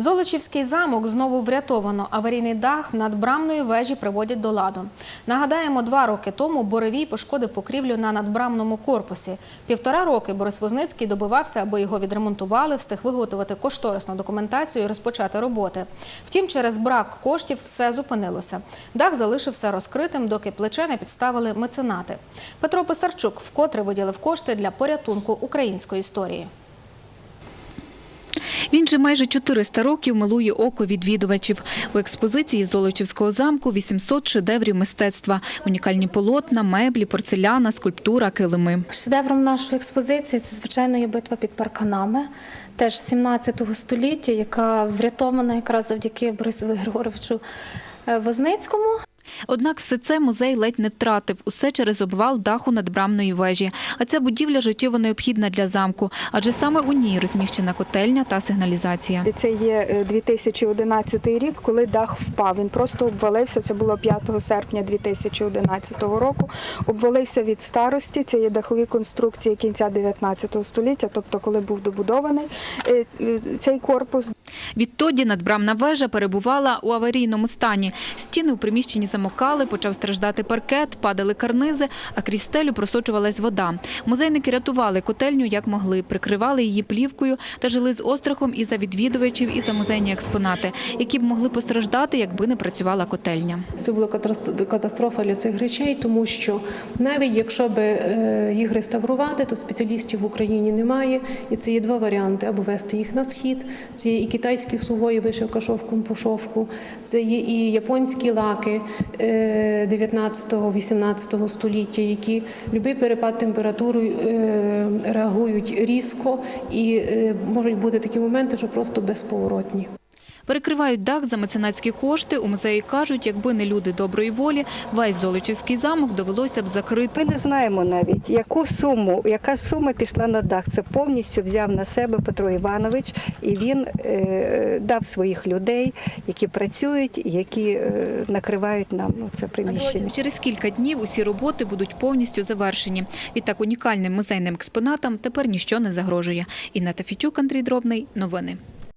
Золочівський замок знову врятовано. Аварійний дах над брамною вежі приводять до ладу. Нагадаємо, два роки тому Боревій пошкодив покрівлю на надбрамному корпусі. Півтора роки Борис Возницький добивався, аби його відремонтували, встиг виготовити кошторисну документацію і розпочати роботи. Втім, через брак коштів все зупинилося. Дах залишився розкритим, доки плече не підставили меценати. Петро Писарчук вкотре виділив кошти для порятунку української історії. Він же майже 400 років милує око відвідувачів. У експозиції Золочівського замку 800 шедеврів мистецтва, унікальні полотна, меблі, порцеляна, скульптура, килими. Шедевром нашої експозиції це звичайно є битва під парканами, теж 17 століття, яка врятована якраз завдяки Борисову Григоровичу е, Возницькому. Однак все це музей ледь не втратив. Усе через обвал даху надбрамної вежі. А ця будівля життєво необхідна для замку, адже саме у ній розміщена котельня та сигналізація. Це є е, 2011 рік, коли дах впав. Він просто обвалився. Це було 5 серпня 2011 року. Обвалився від старості. Це є дахові конструкції кінця 19 століття, тобто коли був добудований е, е, цей корпус. Відтоді надбрамна вежа перебувала у аварійному стані. Стіни у приміщенні замокали, почав страждати паркет, падали карнизи, а крізь стелю просочувалась вода. Музейники рятували котельню як могли, прикривали її плівкою та жили з острахом і за відвідувачів, і за музейні експонати, які б могли постраждати, якби не працювала котельня. Це була катастро- катастрофа для цих речей, тому що навіть якщо би е, їх реставрувати, то спеціалістів в Україні немає. І це є два варіанти: або вести їх на схід. Це є і китайські сувої вишивка шовком по це є і японські лаки 19-18 століття, які будь-який перепад температури е, реагують різко і е, можуть бути такі моменти, що просто безповоротні. Перекривають дах за меценатські кошти. У музеї кажуть, якби не люди доброї волі, весь Золочівський замок довелося б закрити. Ми не знаємо навіть, яку суму, яка сума пішла на дах. Це повністю взяв на себе Петро Іванович, і він е, дав своїх людей, які працюють, які е, накривають нам ну, це приміщення. Через кілька днів усі роботи будуть повністю завершені. Відтак унікальним музейним експонатам тепер ніщо не загрожує. Інна Тафічук, Андрій Дробний. Новини.